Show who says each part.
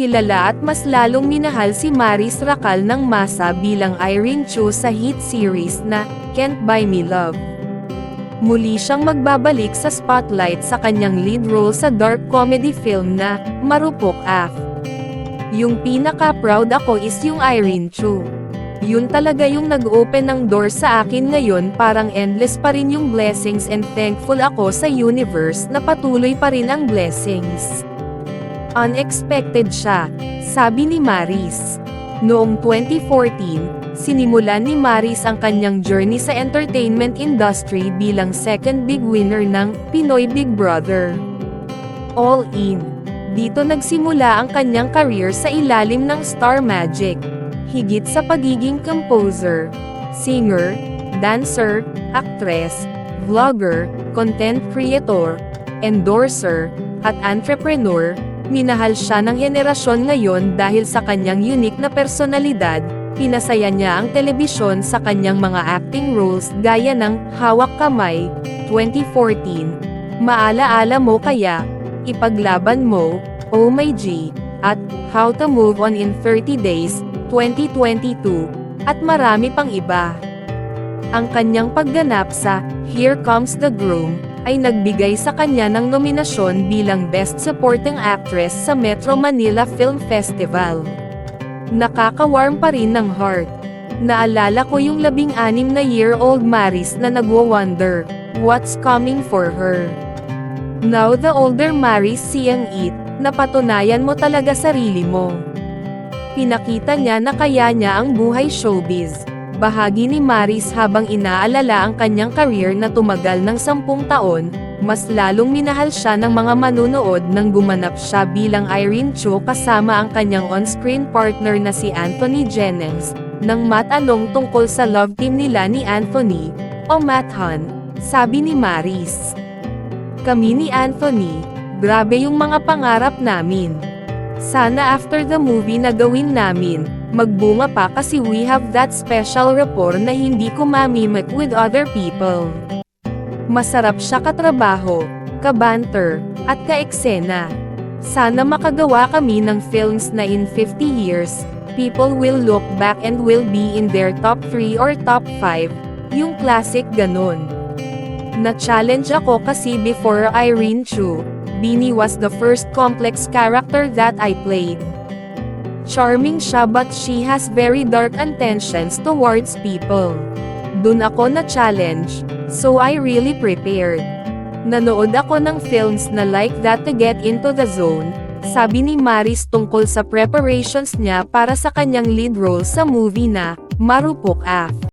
Speaker 1: kilala at mas lalong minahal si Maris Racal ng masa bilang Irene Chu sa hit series na Can't Buy Me Love. Muli siyang magbabalik sa spotlight sa kanyang lead role sa dark comedy film na Marupok Af. Yung pinaka-proud ako is yung Irene Chu. Yun talaga yung nag-open ng door sa akin ngayon parang endless pa rin yung blessings and thankful ako sa universe na patuloy pa rin ang blessings. Unexpected siya, sabi ni Maris. Noong 2014, sinimulan ni Maris ang kanyang journey sa entertainment industry bilang second big winner ng Pinoy Big Brother. All In. Dito nagsimula ang kanyang career sa ilalim ng Star Magic. Higit sa pagiging composer, singer, dancer, actress, vlogger, content creator, endorser, at entrepreneur, minahal siya ng henerasyon ngayon dahil sa kanyang unique na personalidad, pinasaya niya ang telebisyon sa kanyang mga acting roles gaya ng Hawak Kamay, 2014, Maala-ala mo kaya, Ipaglaban mo, Oh My G, at How to Move On in 30 Days, 2022, at marami pang iba. Ang kanyang pagganap sa Here Comes the Groom ay nagbigay sa kanya ng nominasyon bilang Best Supporting Actress sa Metro Manila Film Festival. Nakakawarm pa rin ng heart. Naalala ko yung labing-anim na year-old Maris na nagwo-wonder, what's coming for her? Now the older Maris siyang it, napatunayan mo talaga sarili mo. Pinakita niya na kaya niya ang buhay showbiz. Bahagi ni Maris habang inaalala ang kanyang career na tumagal ng sampung taon, mas lalong minahal siya ng mga manunood nang gumanap siya bilang Irene Cho kasama ang kanyang on-screen partner na si Anthony Jennings, nang matanong tungkol sa love team nila ni Anthony, o Matt Han, sabi ni Maris. Kami ni Anthony, grabe yung mga pangarap namin. Sana after the movie na gawin namin, magbunga pa kasi we have that special rapport na hindi ko mamimik with other people. Masarap siya katrabaho, kabanter, at kaeksena. Sana makagawa kami ng films na in 50 years, people will look back and will be in their top 3 or top 5, yung classic ganun. Na-challenge ako kasi before Irene Chu, Bini was the first complex character that I played. Charming siya but she has very dark intentions towards people. Dun ako na-challenge, so I really prepared. Nanood ako ng films na like that to get into the zone, sabi ni Maris tungkol sa preparations niya para sa kanyang lead role sa movie na, Marupok Af.